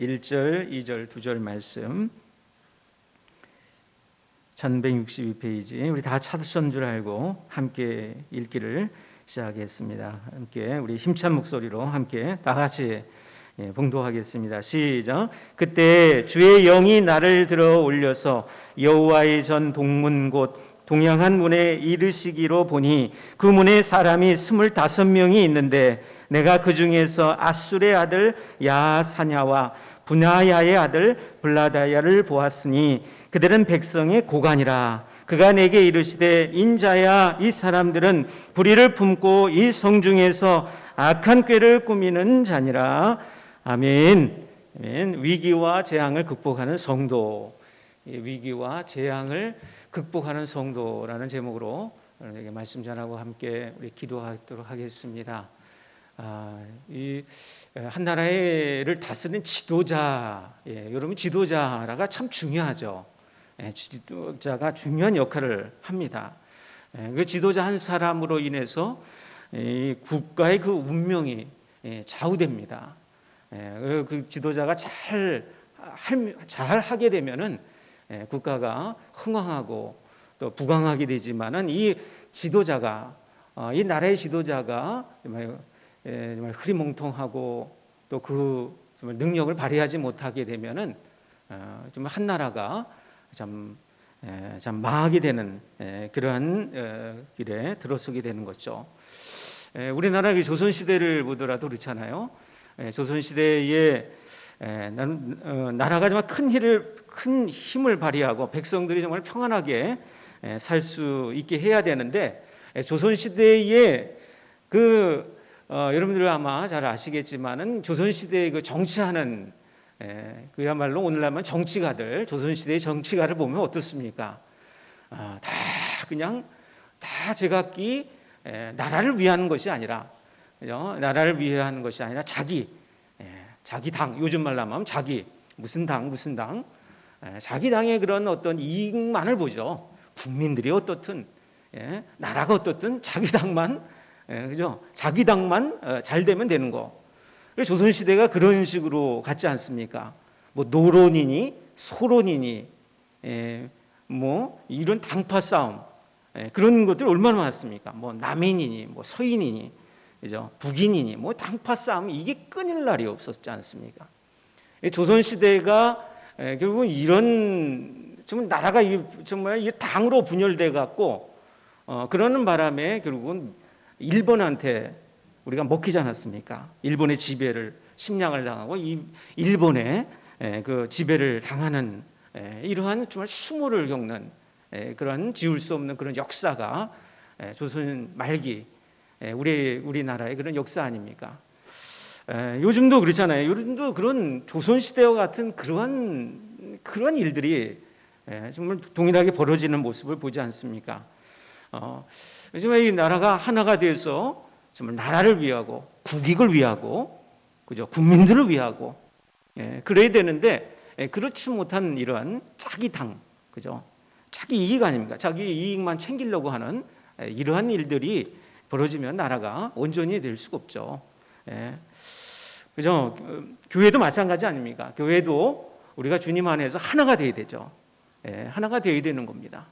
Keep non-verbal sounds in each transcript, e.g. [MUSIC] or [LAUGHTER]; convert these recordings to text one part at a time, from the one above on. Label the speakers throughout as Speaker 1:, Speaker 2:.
Speaker 1: 1절, 2절, 2절 말씀 1162페이지 우리 다 찾으신 줄 알고 함께 읽기를 시작하겠습니다. 함께 우리 힘찬 목소리로 함께 다 같이 예, 봉독하겠습니다. 시작. 그때 주의 영이 나를 들어 올려서 여호와의 전 동문 곳 동양한 문에 이르시기로 보니 그 문에 사람이 스물다섯 명이 있는데 내가 그 중에서 아술의 아들 야사냐와 분하야의 아들 블라다야를 보았으니 그들은 백성의 고관이라 그가 내게 이르시되 인자야 이 사람들은 불의를 품고 이 성중에서 악한 꾀를 꾸미는 자니라 아멘. 아멘. 위기와 재앙을 극복하는 성도 위기와 재앙을 극복하는 성도라는 제목으로 여러분에게 말씀 전하고 함께 우리 기도하도록 하겠습니다. 아, 이 한 나라를 다스리는 지도자, 예, 여러분 지도자가 참 중요하죠. 예, 지도자가 중요한 역할을 합니다. 예, 그 지도자 한 사람으로 인해서 이 국가의 그 운명이 예, 좌우됩니다. 예, 그 지도자가 잘, 할, 잘 하게 되면은 예, 국가가 흥왕하고 또 부강하게 되지만은 이 지도자가 어, 이 나라의 지도자가 정말 예, 정말 흐리멍텅하고 또그 능력을 발휘하지 못하게 되면은 어, 정말 한 나라가 참, 예, 참 망하게 되는 예, 그러한 어, 길에 들어서게 되는 거죠. 예, 우리나라 조선 시대를 보더라도 그렇잖아요. 예, 조선 시대에 예, 어, 나라가 정말 큰 힘을 큰 힘을 발휘하고 백성들이 정말 평안하게 예, 살수 있게 해야 되는데 예, 조선 시대에 그 어, 여러분들 아마 잘 아시겠지만은 조선 시대의 그 정치하는 예, 그야말로 오늘날만 정치가들 조선 시대의 정치가를 보면 어떻습니까? 아, 다 그냥 다 제각기 예, 나라를 위하는 것이 아니라 그죠? 나라를 위하는 것이 아니라 자기 예, 자기 당 요즘 말로 하면 자기 무슨 당 무슨 당 예, 자기 당의 그런 어떤 이익만을 보죠. 국민들이 어떻든 예, 나라가 어떻든 자기 당만 예, 그죠? 자기 당만 어, 잘 되면 되는 거. 조선 시대가 그런 식으로 갔지 않습니까? 뭐 노론이니 소론이니 예, 뭐 이런 당파 싸움 예, 그런 것들 얼마나 많았습니까? 뭐 남인이니 뭐 서인이니 그죠? 북인이니 뭐 당파 싸움 이게 끊일 날이 없었지 않습니까? 조선 시대가 예, 결국 이런 정말 나라가 정말 당으로 분열돼 갖고 어, 그러는 바람에 결국은 일본한테 우리가 먹히지 않았습니까? 일본의 지배를 침략을 당하고 이 일본의 예, 그 지배를 당하는 예, 이러한 정말 수모를 겪는 예, 그런 지울 수 없는 그런 역사가 조선 말기 우리 우리나라의 그런 역사 아닙니까? 요즘도 그렇잖아요. 요즘도 그런 조선 시대와 같은 그러한 그런 일들이 정말 동일하게 벌어지는 모습을 보지 않습니까? 어, 요즘에 이 나라가 하나가 돼서 정말 나라를 위하고 국익을 위하고 그죠? 국민들을 위하고 예, 그래야 되는데 예, 그렇지 못한 이러한 자기 당 그죠? 자기 이익 아닙니까? 자기 이익만 챙기려고 하는 예, 이러한 일들이 벌어지면 나라가 온전히 될 수가 없죠. 예, 그죠? 교회도 마찬가지 아닙니까? 교회도 우리가 주님 안에서 하나가 돼야 되죠. 예, 하나가 돼야 되는 겁니다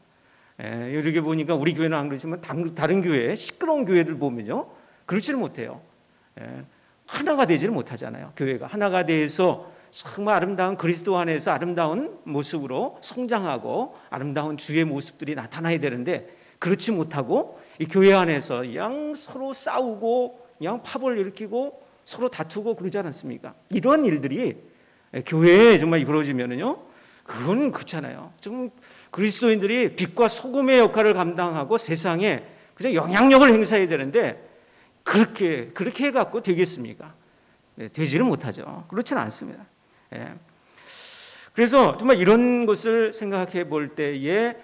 Speaker 1: 예, 이렇게 보니까 우리 교회는 안 그렇지만 다른 교회 시끄러운 교회들 보면요 그렇지를 못해요. 예, 하나가 되지를 못하잖아요. 교회가 하나가 돼서 정말 아름다운 그리스도 안에서 아름다운 모습으로 성장하고 아름다운 주의 모습들이 나타나야 되는데 그렇지 못하고 이 교회 안에서 그냥 서로 싸우고 그냥 파벌 일으키고 서로 다투고 그러지 않습니까? 이러한 일들이 교회에 정말 벌어지면은요, 그건 그렇잖아요. 좀 그리스도인들이 빛과 소금의 역할을 감당하고 세상에 그저 영향력을 행사해야 되는데 그렇게 그렇게 해갖고 되겠습니까? 네, 되지를 못하죠. 그렇지는 않습니다. 예. 그래서 정말 이런 것을 생각해 볼 때에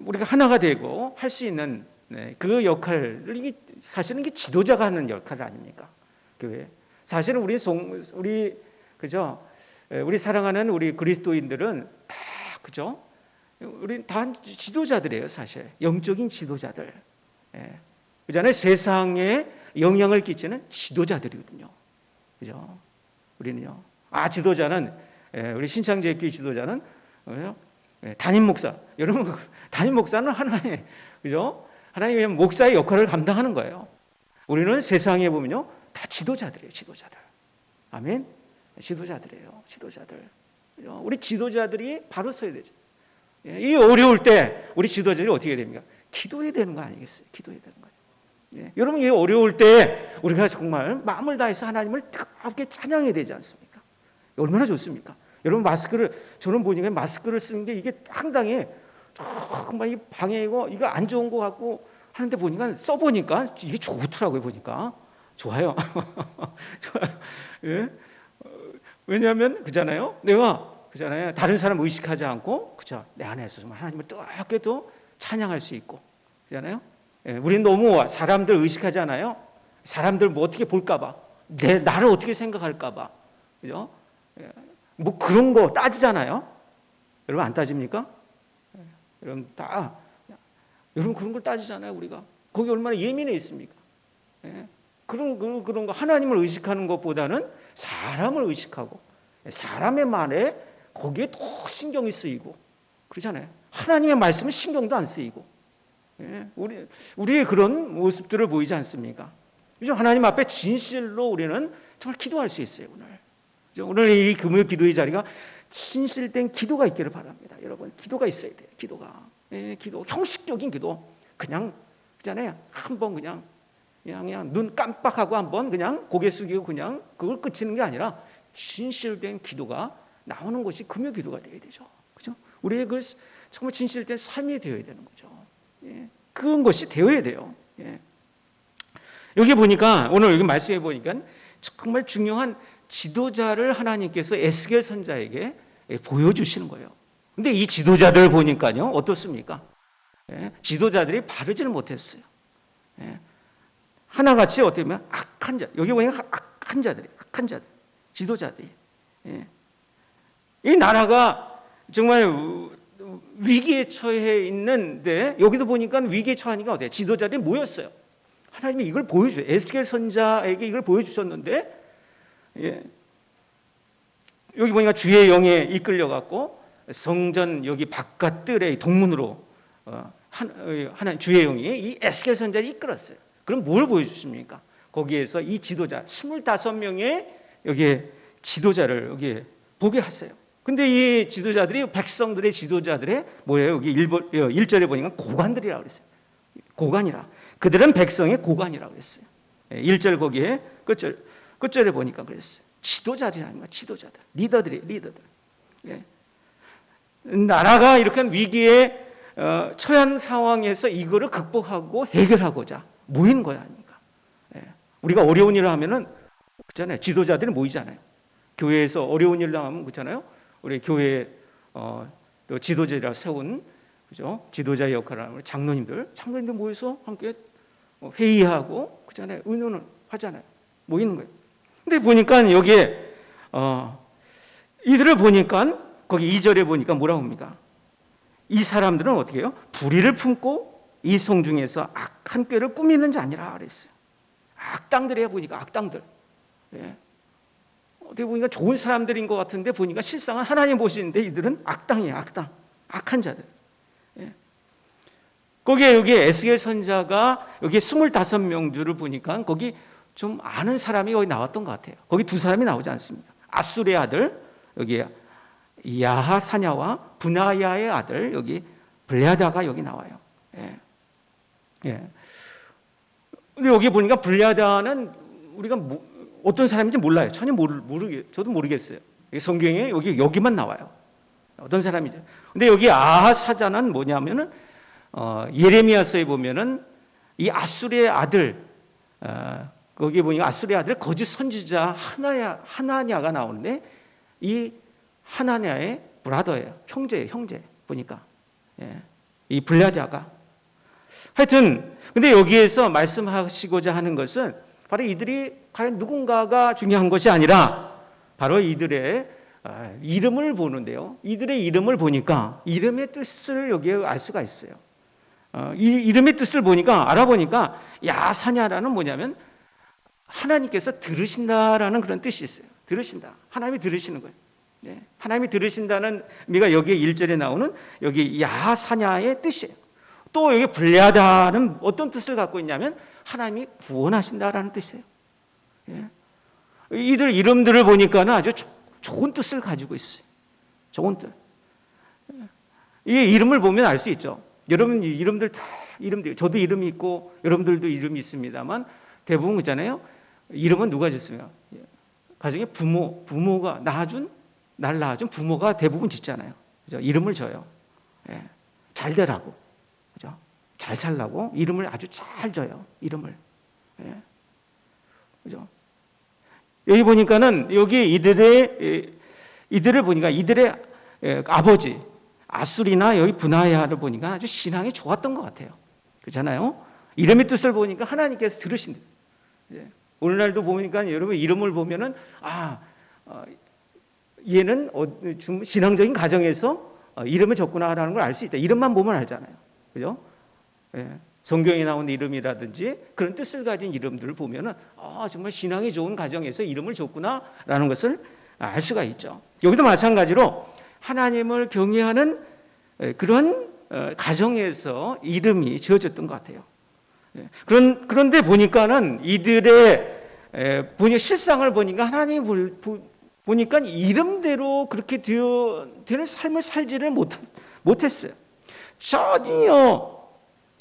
Speaker 1: 우리가 하나가 되고 할 수 있는 네, 그 역할을 이게 사실은 이게 지도자가 하는 역할 아닙니까? 교회. 사실은 우리 송, 우리 그죠? 예, 우리 사랑하는 우리 그리스도인들은 다 그죠? 우리 다 지도자들이에요, 사실. 영적인 지도자들. 예. 그잖아요. 세상에 영향을 끼치는 지도자들이거든요. 그죠? 우리는요. 아 지도자는 예, 우리 신창제교회 지도자는 뭐예요? 예, 담임 목사. 여러분 [LAUGHS] 담임 목사는 하나의 그죠? 하나님의 목사의 역할을 감당하는 거예요. 우리는 세상에 보면요 다 지도자들이에요. 지도자들. 아멘. 지도자들이에요. 지도자들. 우리 지도자들이 바로 서야 되죠. 예, 이 어려울 때 우리 지도자들이 어떻게 됩니까? 기도해야 되는 거 아니겠어요? 기도해야 되는 거죠. 예, 여러분 이 어려울 때 우리가 정말 마음을 다해서 하나님을 뜨겁게 찬양해야 되지 않습니까? 얼마나 좋습니까? 여러분 마스크를 저는 보니까 마스크를 쓰는데 이게 상당히 정말 이 방해이고 이거 안 좋은 거 같고 하는데 보니까 써 보니까 이게 좋더라고요 보니까 좋아요. [LAUGHS] 좋아요. 예? 어, 왜냐하면 그잖아요. 내가 그잖아요. 다른 사람 의식하지 않고 그죠? 내 안에서 정말 하나님을 뜨겁게 또 찬양할 수 있고 그잖아요. 예, 우리는 너무 사람들 의식하지 않아요. 사람들 뭐 어떻게 볼까봐, 내 나를 어떻게 생각할까봐, 그죠? 예, 뭐 그런 거 따지잖아요. 여러분 안 따집니까? 예, 여러분 다 여러분 그런 걸 따지잖아요. 우리가 거기 얼마나 예민해 있습니까? 예, 그런 그런 거 하나님을 의식하는 것보다는 사람을 의식하고 사람의 말에 거기에 더 신경이 쓰이고 그러잖아요. 하나님의 말씀은 신경도 안 쓰이고 예, 우리 우리의 그런 모습들을 보이지 않습니까? 그죠? 하나님 앞에 진실로 우리는 정말 기도할 수 있어요 오늘. 오늘 이 금요 기도의 자리가 진실된 기도가 있기를 바랍니다. 여러분 기도가 있어야 돼요. 기도가 예, 기도 형식적인 기도 그냥 그잖아요. 한번 그냥 그냥 그냥 눈 깜빡하고 한번 그냥 고개 숙이고 그냥 그걸 끝이는 게 아니라 진실된 기도가 나오는 것이 금요 기도가 되어야 되죠. 그죠? 우리의 그 정말 진실된 삶이 되어야 되는 거죠. 예, 그런 것이 되어야 돼요. 예. 여기 보니까 오늘 여기 말씀해 보니까 정말 중요한 지도자를 하나님께서 에스겔 선자에게 예, 보여주시는 거예요. 근데 이 지도자들 보니까요 어떻습니까? 예, 지도자들이 바르지를 못했어요. 예, 하나같이 어떻게 보면 악한 자 여기 보니까 악한 자들이 악한 자들 지도자들이 예. 이 나라가 정말 위기에 처해 있는데 여기도 보니까 위기에 처하니까 어때요? 지도자들이 모였어요. 하나님이 이걸 보여줘요. 에스겔 선자에게 이걸 보여주셨는데 예. 여기 보니까 주의 영에 이끌려 갖고 성전 여기 바깥 뜰의 동문으로 어, 하나 주의 영이 이 에스겔 선자를 이끌었어요. 그럼 뭘 보여주십니까? 거기에서 이 지도자 25명의 여기 지도자를 여기 보게 하세요. 근데 이 지도자들이 백성들의 지도자들의 뭐예요? 여기 1 절에 보니까 고관들이라고 그랬어요. 고관이라. 그들은 백성의 고관이라고 그랬어요. 1절 거기에 끝절, 끝절에 보니까 그랬어요. 지도자들이 아닙니까? 지도자들. 리더들이, 리더들. 예. 나라가 이렇게 위기에 어, 처한 상황에서 이거를 극복하고 해결하고자 모이는 거야 아닙니까? 예. 우리가 어려운 일을 하면은 그잖아요. 지도자들이 모이잖아요. 교회에서 어려운 일을 당하면 그렇잖아요. 우리 교회 어, 또 지도자라 세운 그죠? 지도자 역할을 하는 장로님들, 장로님들 모여서 함께 어, 회의하고 그잖아요. 의논을 하잖아요. 모이는 거예요. 근데 보니까 여기에 어, 이들을 보니까 거기 2절에 보니까 뭐라고 합니까? 이 사람들은 어떻게 해요? 불의를 품고 이 성 중에서 악한 꾀를 꾸미는 자니라 그랬어요. 악당들이야 보니까 악당들. 예. 어떻게 보니까 좋은 사람들인 것 같은데 보니까 실상은 하나님 보시는데 이들은 악당이야 악당. 악한 자들. 예. 거기에 여기 에스겔 선자가 여기 25명 줄을 보니까 거기 좀 아는 사람이 거기 나왔던 것 같아요. 거기 두 사람이 나오지 않습니다. 아수르의 아들 여기 야하사냐와 분하야의 아들 여기 블레아다가 여기 나와요. 예. 예. 근데 여기 보니까 블레아다는 우리가 뭐, 어떤 사람인지 몰라요. 전혀 모르, 모르게 저도 모르겠어요. 성경에 여기 여기만 나와요. 어떤 사람이죠. 근데 여기 아하사자는 뭐냐면은 어, 예레미야서에 보면은 이 아수르의 아들 어, 거기 보니까 아수르의 아들 거짓 선지자 하나야 하나냐가 나오는데 이 하나냐의 브라더예요. 형제예요, 형제. 보니까. 예. 이 블라자가. 하여튼, 근데 여기에서 말씀하시고자 하는 것은 바로 이들이 과연 누군가가 중요한 것이 아니라 바로 이들의 아, 이름을 보는데요. 이들의 이름을 보니까 이름의 뜻을 여기에 알 수가 있어요. 어, 이 이름의 뜻을 보니까 알아보니까 야사냐라는 뭐냐면 하나님께서 들으신다라는 그런 뜻이 있어요. 들으신다. 하나님이 들으시는 거예요. 네. 하나님이 들으신다는 의미가 여기 1절에 나오는 여기 야사냐의 뜻이에요. 또 여기 불리하다는 어떤 뜻을 갖고 있냐면 하나님이 구원하신다라는 뜻이에요. 예. 이들 이름들을 보니까는 아주 조- 좋은 뜻을 가지고 있어요. 좋은 뜻. 이 이름을 보면 알 수 있죠. 여러분 이 이름들 다 이름들 저도 이름이 있고 여러분들도 이름이 있습니다만 대부분 있잖아요. 이름은 누가 짓습니까? 가정에 부모 부모가 낳아준 날 낳아준 부모가 대부분 짓잖아요. 그죠? 이름을 줘요. 예. 잘 되라고. 잘 살라고 이름을 아주 잘 줘요. 이름을. 예. 그죠? 여기 보니까는 여기 이들의 에, 이들을 보니까 이들의 에, 아버지 아술이나 여기 분하야를 보니까 아주 신앙이 좋았던 것 같아요. 그렇잖아요. 이름의 뜻을 보니까 하나님께서 들으신. 예. 오늘날도 보니까 여러분 이름을 보면은 아 어, 얘는 어, 좀 신앙적인 가정에서 어, 이름을 줬구나라는 걸 알 수 있다. 이름만 보면 알잖아요. 그죠? 예. 성경에 나온 이름이라든지 그런 뜻을 가진 이름들을 보면은 아 정말 신앙이 좋은 가정에서 이름을 줬구나라는 것을 알 수가 있죠. 여기도 마찬가지로 하나님을 경외하는 에, 그런 어, 가정에서 이름이 지어졌던 것 같아요. 예. 그런 그런데 보니까는 이들의 에, 보니 실상을 보니까 보- 보니까 이름대로 그렇게 되어 되는 삶을 살지를 못 못했어요. 전혀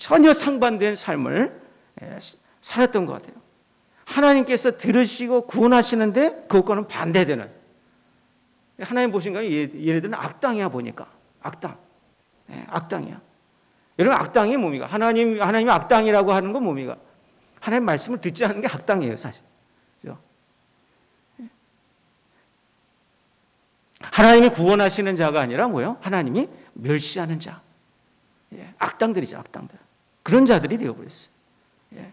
Speaker 1: 전혀 상반된 삶을 예, 살았던 것 같아요. 하나님께서 들으시고 구원하시는데 그것과는 반대되는 하나님 보신가요? 얘- 얘네들은 악당이야 보니까 악당, 예, 악당이야. 여러분 악당이 뭡니까? 하나님 하나님이 악당이라고 하는 건 뭡니까? 하나님 말씀을 듣지 않는 게 악당이에요 사실. 그죠? 예. 하나님이 구원하시는 자가 아니라 뭐요? 하나님이 멸시하는 자. 예, 악당들이죠, 악당들. 그런 자들이 되어버렸어요. 예.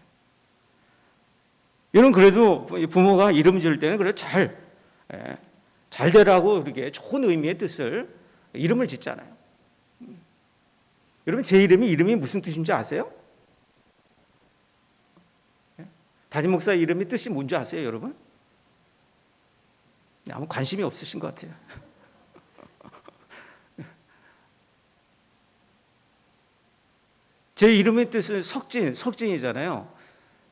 Speaker 1: 여러분 그래도 부모가 이름 지을 때는 그래 잘, 예, 잘 되라고 그렇게 좋은 의미의 뜻을 이름을 짓잖아요. 음. 여러분 제 이름이 이름이 무슨 뜻인지 아세요? 예? 담임 목사 이름이 뜻이 뭔지 아세요, 여러분? 아무 관심이 없으신 것 같아요. 제 이름의 뜻은 석진, 석진이잖아요.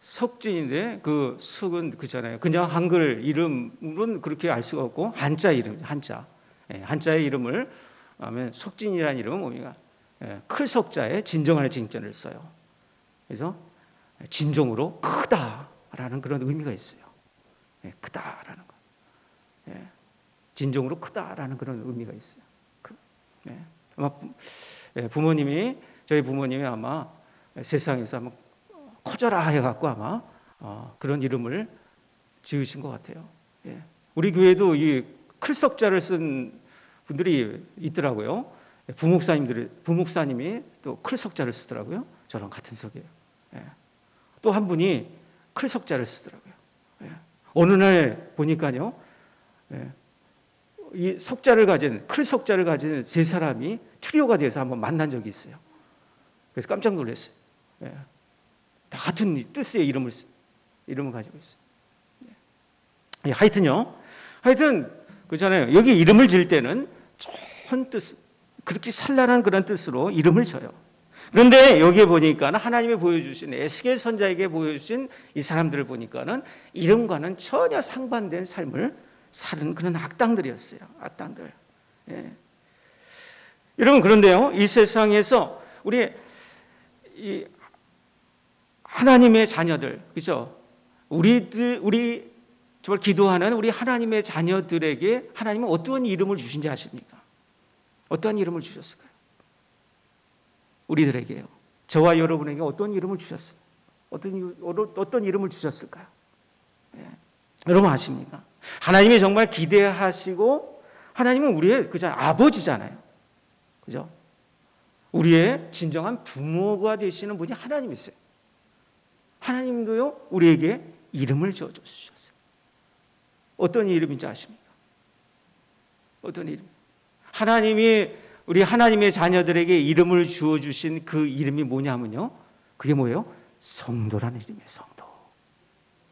Speaker 1: 석진인데 그 숙은 그잖아요. 그냥 한글 이름은 그렇게 알 수가 없고 한자 이름, 한자. 예, 한자의 이름을 하면 석진이라는 이름은 뭡니까? 예, 클 석자에 진정할 진전을 써요. 그래서 진정으로 크다라는 그런 의미가 있어요. 예, 크다라는 거. 예, 진정으로 크다라는 그런 의미가 있어요. 크, 예. 아마 부, 예, 부모님이 저희 부모님이 아마 세상에서 아마 커져라 해갖고 아마 어, 그런 이름을 지으신 것 같아요. 예. 우리 교회도 이 클석자를 쓴 분들이 있더라고요. 예, 부목사님들 부목사님이 또 클석자를 쓰더라고요. 저랑 같은 석이에요. 예. 또한 분이 클석자를 쓰더라고요. 예. 어느 날 보니까요. 예. 이 석자를 가진 클 석자를 가진 세 사람이 트리오가 돼서 한번 만난 적이 있어요. 그래서 깜짝 놀랐어요. 예. 다 같은 뜻의 이름을 쓰- 이름을 가지고 있어요. 예. 예, 하여튼요. 하여튼 그잖아요. 여기 이름을 지을 때는 좋은 뜻, 그렇게 산란한 그런 뜻으로 이름을 져요. 그런데 여기에 보니까 하나님이 보여주신 에스겔 선자에게 보여주신 이 사람들을 보니까는 이름과는 전혀 상반된 삶을 사는 그런 악당들이었어요. 악당들. 예. 여러분 그런데요, 이 세상에서 우리 이 하나님의 자녀들, 그죠? 우리들 우리 정말 기도하는 우리 하나님의 자녀들에게 하나님은 어떤 이름을 주신지 아십니까? 어떤 이름을 주셨을까요? 우리들에게요. 저와 여러분에게 어떤 이름을 주셨어요? 어떤 이- 어떤 이름을 주셨을까요? 예. 여러분 아십니까? 하나님이 정말 기대하시고 하나님은 우리의 그저 아버지잖아요. 그죠? 우리의 진정한 부모가 되시는 분이 하나님이세요. 하나님도요 우리에게 이름을 지어 주셨어요. 어떤 이름인지 아십니까? 어떤 이름? 하나님이 우리 하나님의 자녀들에게 이름을 주어 주신 그 이름이 뭐냐면요. 그게 뭐예요? 성도라는 이름이에요. 성도.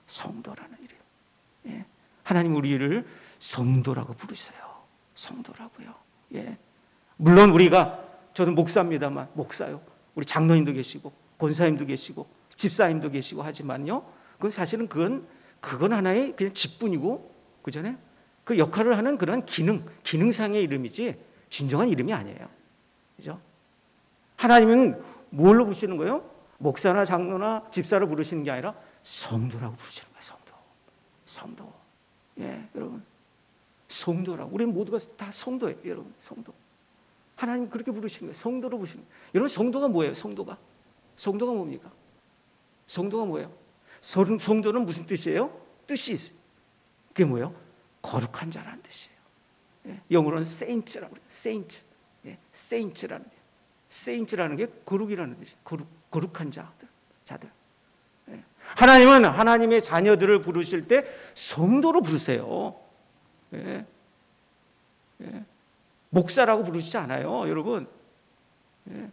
Speaker 1: 성도라는 이름. 예. 하나님 우리를 성도라고 부르세요. 성도라고요. 예. 물론 우리가 저는 목사입니다만 목사요. 우리 장로님도 계시고 권사님도 계시고 집사님도 계시고 하지만요. 그건 사실은 그건 그건 하나의 그냥 직분이고 그전에 그 역할을 하는 그런 기능 기능상의 이름이지 진정한 이름이 아니에요. 그죠? 하나님은 뭘로 부르시는 거예요? 목사나 장로나 집사로 부르시는 게 아니라 성도라고 부르시는 거예요. 성도. 성도. 예, 여러분. 성도라고. 우리 모두가 다 성도예요, 여러분. 성도. 하나님 그렇게 부르시는 거예요. 성도로 부르시는 거예요. 여러분 성도가 뭐예요? 성도가. 성도가 뭡니까? 성도가 뭐예요? 성- 성도는 무슨 뜻이에요? 뜻이 있어요. 그게 뭐예요? 거룩한 자라는 뜻이에요. 예, 영어로는 saint라고 그래요. saint. 예, saint라는 게. saint라는 게 거룩이라는 뜻이에요. 거룩, 거룩한 자들. 자들. 예. 하나님은 하나님의 자녀들을 부르실 때 성도로 부르세요. 예. 예. 목사라고 부르시지 않아요, 여러분. 예.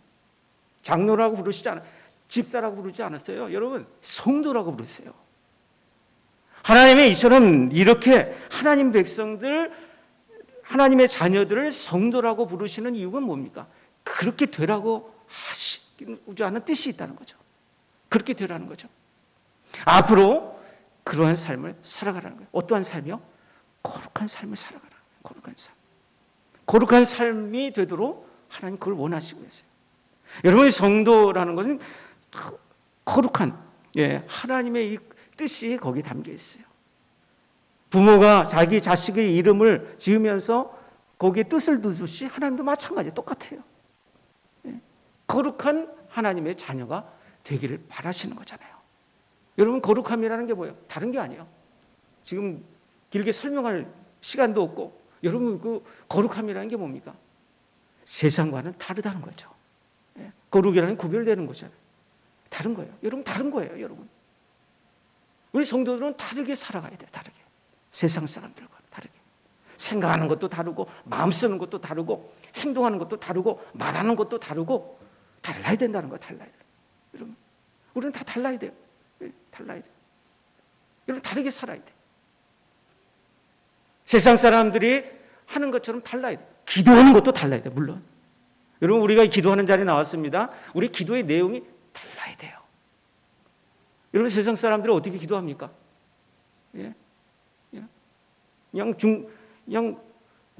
Speaker 1: 장로라고 부르시지 않아요. 집사라고 부르지 않았어요. 여러분, 성도라고 부르세요. 하나님의 이처럼 이렇게 하나님 백성들, 하나님의 자녀들을 성도라고 부르시는 이유가 뭡니까? 그렇게 되라고 하시고자 하는 뜻이 있다는 거죠. 그렇게 되라는 거죠. 앞으로 그러한 삶을 살아가라는 거예요. 어떠한 삶이요? 거룩한 삶을 살아가라. 거룩한 삶. 거룩한 삶이 되도록 하나님 그걸 원하시고 계세요. 여러분의 성도라는 것은 거룩한 예, 하나님의 이 뜻이 거기 담겨 있어요. 부모가 자기 자식의 이름을 지으면서 거기에 뜻을 두듯이 하나님도 마찬가지 똑같아요. 예, 거룩한 하나님의 자녀가 되기를 바라시는 거잖아요. 여러분 거룩함이라는 게 뭐예요? 다른 게 아니에요. 지금 길게 설명할 시간도 없고 여러분 그 거룩함이라는 게 뭡니까? 세상과는 다르다는 거죠. 예, 거룩이라는 구별되는 거잖아요. 다른 거예요. 여러분 다른 거예요, 여러분. 우리 성도들은 다르게 살아가야 돼요. 다르게. 세상 사람들과 다르게. 생각하는 것도 다르고 마음 쓰는 것도 다르고 행동하는 것도 다르고 말하는 것도 다르고 달라야 된다는 거예요. 달라야 돼요. 여러분. 우리는 다 달라야 돼요. 예, 달라야 돼요. 여러분 다르게 살아야 돼요. 세상 사람들이 하는 것처럼 달라야 돼요. 기도하는 것도 달라야 돼요. 물론. 여러분 우리가 기도하는 자리에 나왔습니다. 우리 기도의 내용이 달라야 돼요. 여러분 세상 사람들은 어떻게 기도합니까? 예? 예? 그냥 중 그냥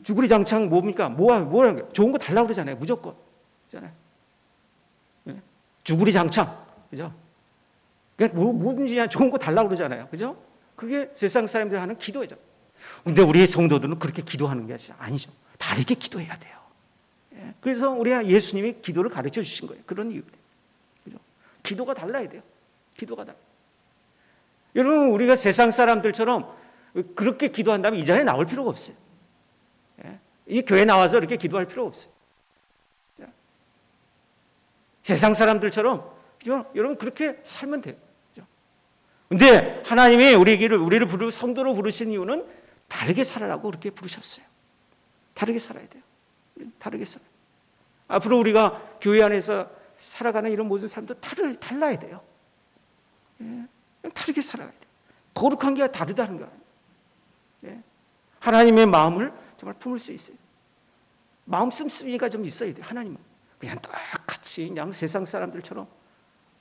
Speaker 1: 주구리 장창 뭡니까? 뭐야 뭐야 좋은 거 달라고 그러잖아요. 무조건. 그잖아요. 예? 주구리 장창. 그죠? 그러니까 뭐 뭐든지 그냥 좋은 거 달라고 그러잖아요. 그죠? 그게 세상 사람들이 하는 기도죠. 근데 우리 성도들은 그렇게 기도하는 게 아니죠. 다르게 기도해야 돼요. 예? 그래서 우리 예수님이 기도를 가르쳐 주신 거예요. 그런 이유로. 그죠? 기도가 달라야 돼요. 기도가 달라. 여러분 우리가 세상 사람들처럼 그렇게 기도한다면 이 자리에 나올 필요가 없어요. 예? 이 교회 나와서 이렇게 기도할 필요가 없어요. 자, 세상 사람들처럼? 여러분 그렇게 살면 돼요. 그죠? 근데 하나님이 우리를 우리를 부르 성도로 부르신 이유는 다르게 살아라고 그렇게 부르셨어요. 다르게 살아야 돼요. 다르게 살아. 앞으로 우리가 교회 안에서 살아가는 이런 모든 삶도 다르, 달라야 돼요. 예, 다르게 살아야 돼요. 거룩한 게 다르다는 거예요. 예, 하나님의 마음을 정말 품을 수 있어요. 마음 씀씀이가 좀 있어야 돼요. 하나님은 그냥 똑같이 그냥 세상 사람들처럼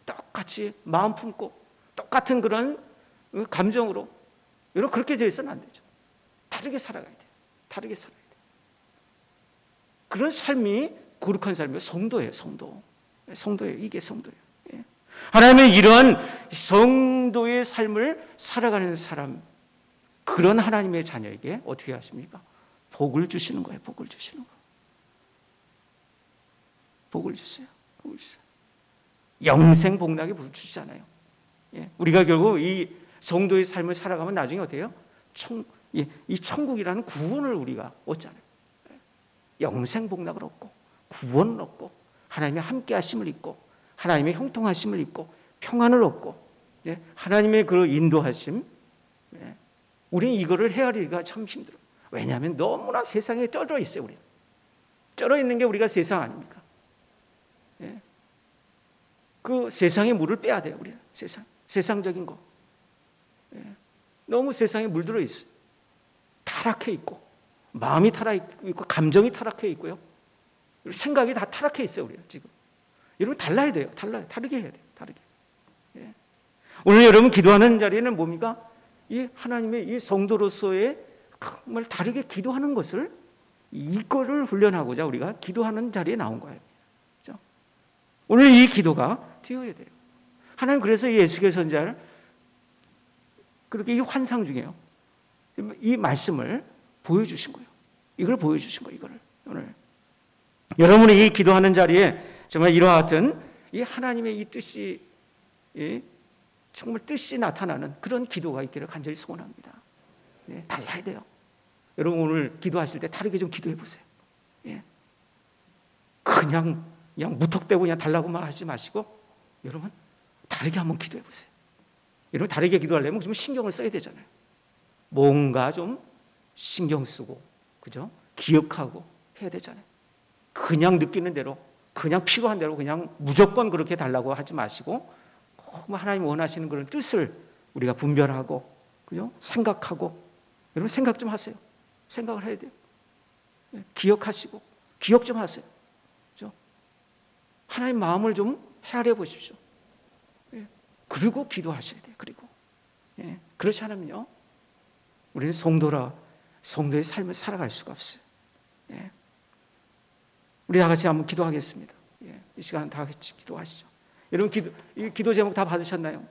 Speaker 1: 똑같이 마음 품고 똑같은 그런 감정으로 여러분 그렇게 되어 있어는 안 되죠. 다르게 살아가야 돼요. 다르게 살아야 돼요. 그런 삶이 거룩한 삶이에요. 성도예요. 성도. 성도예요. 이게 성도예요. 예. 하나님의 이러한 성도의 삶을 살아가는 사람 그런 하나님의 자녀에게 어떻게 하십니까? 복을 주시는 거예요. 복을 주시는 거. 복을 주세요. 복을 주세요. 영생 복락에 복을 주시잖아요. 예. 우리가 결국 이 성도의 삶을 살아가면 나중에 어때요? 청, 예, 이 천국이라는 구원을 우리가 얻잖아요. 영생 복락을 얻고 구원을 얻고 하나님의 함께 하심을 입고 하나님의 형통하심을 입고 평안을 얻고 예, 하나님의 그 인도하심 예, 우리는 이거를 헤아리기가 참 힘들어. 왜냐하면 너무나 세상에 쩔어 있어요. 우리 쩔어 있는 게 우리가 세상 아닙니까? 예, 그 세상의 물을 빼야 돼요. 우리 세상 세상적인 거 예, 너무 세상에 물들어 있어. 다 타락해 있고 마음이 타락해 있고 감정이 타락해 있고요. 생각이 다 타락해 있어요, 우리가 지금. 여러분 달라야 돼요. 달라요. 다르게 해야 돼요. 다르게. 예. 오늘 여러분 기도하는 자리에는 뭡니까? 이 하나님의 이 성도로서의 정말 다르게 기도하는 것을 이거를 훈련하고자 우리가 기도하는 자리에 나온 거예요. 그죠? 오늘 이 기도가 되어야 돼요. 하나님 그래서 이 예수의 선자를 그렇게 이 환상 중에요. 이 말씀을 보여주신 거예요. 이걸 보여주신 거예요. 이거를 오늘 여러분이 이 기도하는 자리에 정말 이와 같은 이 하나님의 이 뜻이 예, 정말 뜻이 나타나는 그런 기도가 있기를 간절히 소원합니다. 예, 달라야 돼요. 여러분 오늘 기도하실 때 다르게 좀 기도해 보세요. 예. 그냥 그냥 무턱대고 그냥 달라고만 하지 마시고 여러분 다르게 한번 기도해 보세요. 여러분 다르게 기도하려면 좀 신경을 써야 되잖아요. 뭔가 좀 신경 쓰고 그죠? 기억하고 해야 되잖아요. 그냥 느끼는 대로 그냥 필요한 대로 그냥 무조건 그렇게 달라고 하지 마시고 꼭 하나님 원하시는 그런 뜻을 우리가 분별하고 그죠? 생각하고 여러분 생각 좀 하세요. 생각을 해야 돼요. 예, 기억하시고 기억 좀 하세요. 그죠? 하나님 마음을 좀 헤아려 보십시오. 예, 그리고 기도하셔야 돼요. 그리고 예, 그렇지 않으면요, 우리는 성도라 성도의 삶을 살아갈 수가 없어요. 예. 우리 다 같이 한번 기도하겠습니다. 예, 이 시간 다 같이 기도하시죠. 여러분 기도 이 기도 제목 다 받으셨나요?